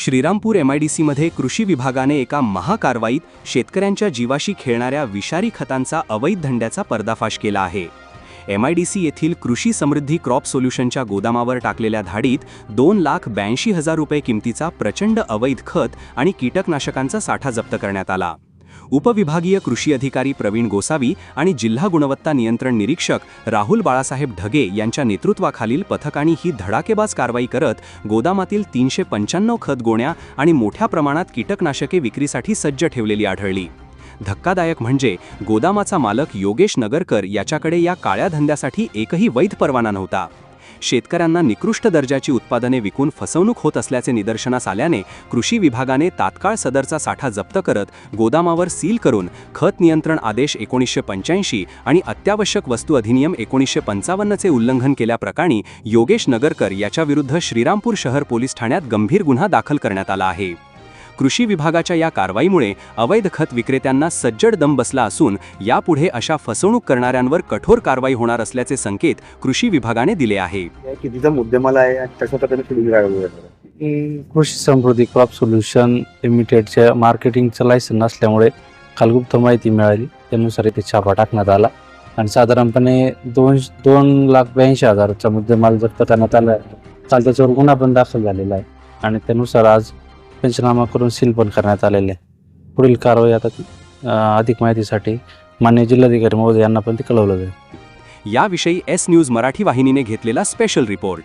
श्रीरामपूर एमआयडीसीमध्ये कृषी विभागाने एका महाकारवाईत शेतकऱ्यांच्या जीवाशी खेळणाऱ्या विषारी खतांचा अवैध धंद्याचा पर्दाफाश केला आहे. एमआयडीसी येथील कृषी समृद्धी क्रॉप सोल्युशनच्या गोदामावर टाकलेल्या धाडीत दोन लाख ब्याऐंशी हजार रुपये किमतीचा प्रचंड अवैध खत आणि कीटकनाशकांचा साठा जप्त करण्यात आला. उपविभागीय कृषी अधिकारी प्रवीण गोसावी आणि जिल्हा गुणवत्ता नियंत्रण निरीक्षक राहुल बाळासाहेब ढगे यांच्या नेतृत्वाखालील पथकाने ही धडाकेबाज कारवाई करत गोदामातील तीनशे पंच्याण्णव खत गोण्या आणि मोठ्या प्रमाणात कीटकनाशके विक्रीसाठी सज्ज ठेवलेली आढळली. धक्कादायक म्हणजे गोदामाचा मालक योगेश नगरकर याच्याकडे या काळ्या धंद्यासाठी एकही वैध परवाना नव्हता. शेतकऱ्यांना निकृष्ट दर्जाची उत्पादने विकून फसवणूक होत असल्याचे निदर्शनास आल्याने कृषी विभागाने तात्काळ सदरचा साठा जप्त करत गोदामावर सील करून खत नियंत्रण आदेश एकोणीसशे पंच्याऐंशी आणि अत्यावश्यक वस्तू अधिनियम एकोणीसशे पंचावन्नचे उल्लंघन केल्याप्रकरणी योगेश नगरकर याच्याविरुद्ध श्रीरामपूर शहर पोलीस ठाण्यात गंभीर गुन्हा दाखल करण्यात आला आहे. कृषी विभागाच्या या कारवाईमुळे अवैध खत विक्रेत्यांना सज्जड दम बसला असून यापुढे अशा फसवणूक करणाऱ्यांवर कठोर कारवाई होणार असल्याचे संकेत कृषी विभागाने दिले आहे. या कितीचा मुद्देमाला आहे कशा प्रकारे कृषी समृद्धी क्रॉप सोल्युशन लिमिटेडच्या मार्केटिंगचं लायसन नसल्यामुळे काल गुप्त माहिती मिळाली. त्यानुसार इथे छापा टाकण्यात आला. आणि साधारणपणे दोन दोन लाख ब्याऐंशी हजाराचा मुद्देमाल जप्त करण्यात आला आहे. काल त्याच्यावर गुन्हा पण दाखल झालेला आहे. आणि त्यानुसार आज पंचनामा करून सील पण करण्यात आलेले आहे. पुढील कारवाई आता अधिक माहितीसाठी मान्य जिल्हाधिकारी महोदय यांना पण ते कळवलं जाईल. याविषयी एस न्यूज मराठी वाहिनीने घेतलेला स्पेशल रिपोर्ट